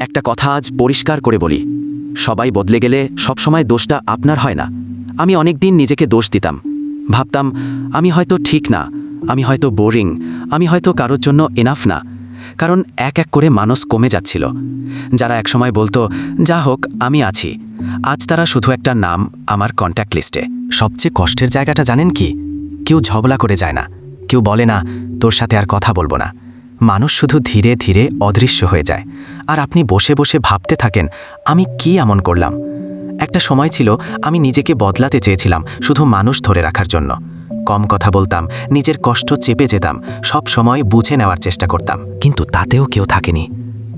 একটা কথা আজ পরিষ্কার করে বলি। সবাই বদলে গেলে সবসময় দোষটা আপনার হয় না। আমি অনেক দিন নিজেকে দোষ দিতাম। ভাবতাম, আমি হয়তো ঠিক না, আমি হয়তো বোরিং, আমি হয়তো কারোর জন্য এনাফ না। কারণ এক এক করে মানুষ কমে যাচ্ছিল। যারা একসময় বলতো, যা হোক, আমি আছি। আজ তারা শুধু একটা নাম আমার কন্ট্যাক্ট লিস্টে সবচেয়ে কষ্টের জায়গাটা জানেন কি? কেউ ঝগড়া করে যায় না। কেউ বলে না, তোর সাথে আর কথা বলব না। মানুষ শুধু ধীরে ধীরে অদৃশ্য হয়ে যায়। আর আপনি বসে বসে ভাবতে থাকেন, আমি কি এমন করলাম? একটা সময় ছিল, আমি নিজেকে বদলাতে চেয়েছিলাম, শুধু মানুষ ধরে রাখার জন্য। কম কথা বলতাম, নিজের কষ্ট চেপে যেতাম, সব সময় বুঝে নেওয়ার চেষ্টা করতাম। কিন্তু তাতেও কেউ থাকেনি।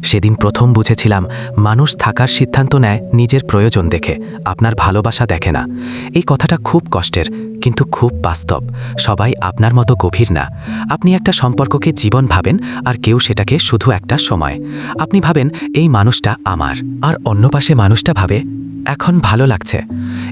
সেদিন প্রথম বুঝেছিলাম, মানুষ থাকার সিদ্ধান্ত নেয় নিজের প্রয়োজন দেখে, আপনার ভালোবাসা দেখে না। এই কথাটা খুব কষ্টের, কিন্তু খুব বাস্তব, সবাই আপনার মতো গভীর না। আপনি একটা সম্পর্ককে জীবন ভাবেন, আর কেউ সেটাকে শুধু একটা সময়। আপনি ভাবেন, এই মানুষটা আমার। আর অন্য পাশে মানুষটা ভাবে, এখন ভালো লাগছে।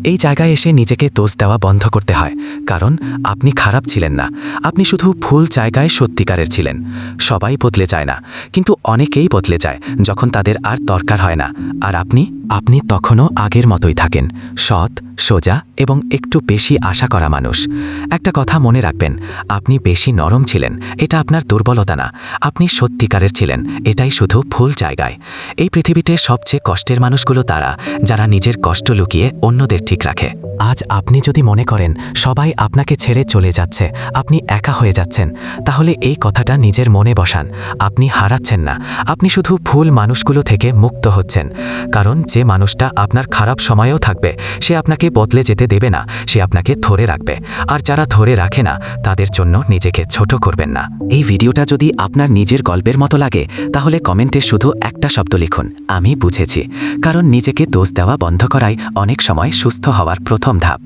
এই জায়গায় এসে নিজেকে দোষ দেওয়া বন্ধ করতে হয়। কারণ, আপনি খারাপ ছিলেন না। আপনি শুধু ভুল জায়গায় সত্যিকারের ছিলেন। সবাই বদলে যায় না। কিন্তু অনেকেই বদলে যায়, যখন তাদের আর দরকার হয় না। আর আপনি আপনি তখনও আগের মতোই থাকেন। সৎ, সোজা এবং একটু বেশি আশা করা মানুষ। একটা কথা মনে রাখবেন, আপনি বেশি নরম ছিলেন। এটা আপনার দুর্বলতা না। আপনি সত্যিকারের ছিলেন। এটাই শুধু ভুল জায়গায়। এই পৃথিবীতে সবচেয়ে কষ্টের মানুষগুলো তারা, যারা নিজের কষ্ট লুকিয়ে অন্যদের ঠিক রাখে। আজ আপনি যদি মনে করেন সবাই আপনাকে ছেড়ে চলে যাচ্ছে, আপনি একা হয়ে যাচ্ছেন, তাহলে এই কথাটা নিজের মনে বসান। আপনি হারাচ্ছেন না। আপনি শুধু ভুল মানুষগুলো থেকে মুক্ত হচ্ছেন। কারণ যে মানুষটা আপনার খারাপ সময়েও থাকবে, সে আপনাকে বদলে যেতে দেবে না, সে আপনাকে ধরে রাখবে। আর যারা ধরে রাখে না, তাদের জন্য নিজেকে ছোট করবেন না। এই ভিডিওটা যদি আপনার নিজের গল্পের মতো লাগে, তাহলে কমেন্টে শুধু একটা শব্দ লিখুন, আমি বুঝেছি। কারণ নিজেকে দোষ দেওয়া বন্ধ করাই অনেক সময় সুস্থ হওয়ার প্রথম ำทับ